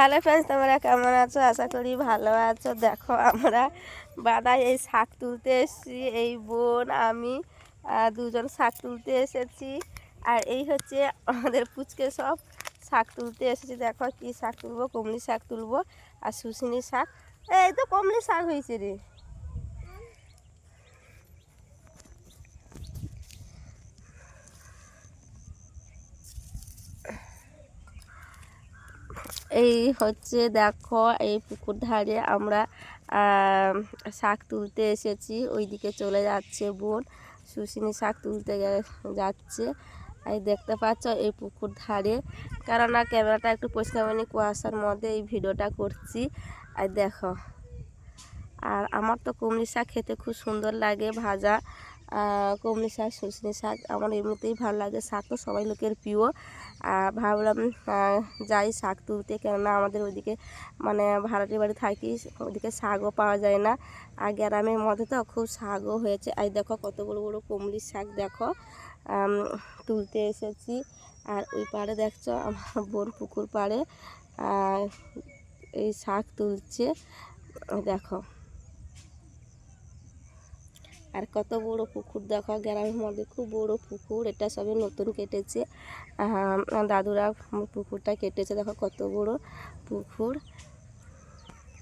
Hello friends তোমরা কেমন আছো? আশা করি ভালো আছো। দেখো, আমরা বাদায় এই শাক তুলতে এসেছি, এই বোন, আমি দুজন শাক তুলতে এসেছি। আর এই হচ্ছে আমাদের পুচকে সব শাক তুলতে এসেছি। দেখো কি শাক তুলবো, কমলি শাক তুলবো আর শুশিনি শাক। এই তো কমলি শাক হয়েছে রে। এই হচ্ছে দেখো, এই পুকুর ধারে আমরা শাক তুলতে এসেছি। ওইদিকে চলে যাচ্ছে বোন। শুশিনি শাক তুলতে যাচ্ছে। এই দেখতে পাচ্ছ এই পুকুর ধারে। কেননা ক্যামেরাটা একটু পরিষ্কার মানে কুয়াশার মধ্যে এই ভিডিওটা করছি। আর দেখো। আর আমার তো কমলি শাক খেতে খুব সুন্দর লাগে, ভাজা কমলি শাক শুশনি শাক আমার এমনিতেই ভালো লাগে। শাক তো সবাই লোকের প্রিয়। আর ভাবলাম যাই শাক তুলতে, কেননা আমাদের ওইদিকে মানে ভাড়াটির বাড়ি থাকি, ওইদিকে শাকও পাওয়া যায় না। আর গ্রামের মধ্যে তো খুব শাকও হয়েছে। আর দেখো কত বড় বড় কমলি শাক দেখো তুলতে এসেছি। আর ওই পাড়ে দেখছ আমার বোন পুকুর পাড়ে এই শাক তুলছে। দেখো। আর কত বড় পুকুর দেখো, গ্রামের মধ্যে খুব বড় পুকুর, এটা সবে নতুন কেটেছে। দাদুরা পুকুরটা কেটেছে, দেখো কত বড় পুকুর।